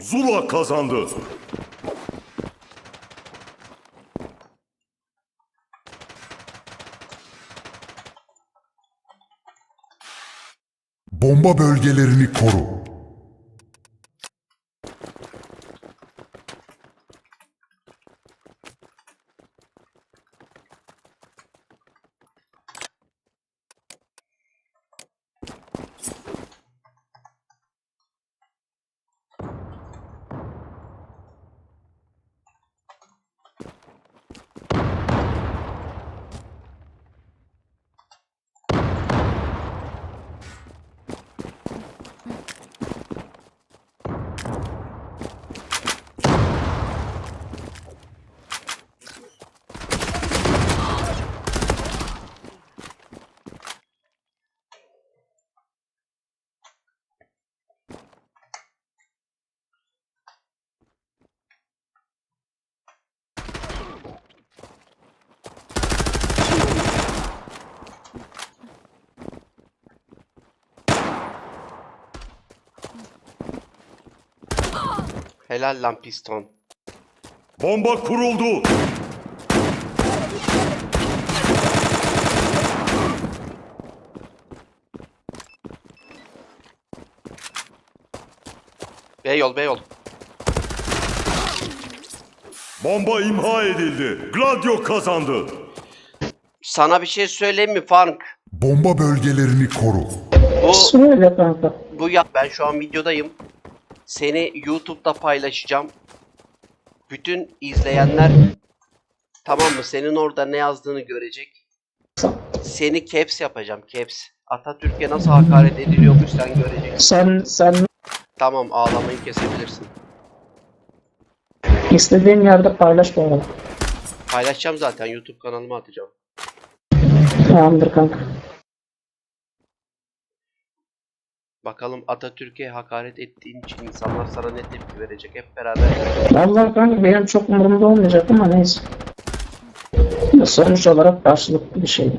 Zula kazandı. Bomba bölgelerini koru. Helal lan piston. Bomba kuruldu. B yol B yol. Bomba imha edildi. Gladio kazandı. Sana bir şey söyleyeyim mi Frank? Bomba bölgelerini koru. Bu Söyle kanka. bu ya ben şu an videodayım. Seni YouTube'da paylaşacağım. Bütün izleyenler tamam mı? Senin orada ne yazdığını görecek. Seni caps yapacağım caps. Atatürk'e nasıl hakaret ediliyormuş sen göreceksin. Sen sen Tamam ağlamayı kesebilirsin. istediğin yerde paylaş bu arada. Paylaşacağım zaten YouTube kanalıma atacağım. Tamamdır kanka. Bakalım Atatürk'e hakaret ettiğin için insanlar sana ne tepki verecek hep beraber. Vallahi kanka benim çok umurumda olmayacak ama neyse. Sonuç olarak karşılıklı bir şey.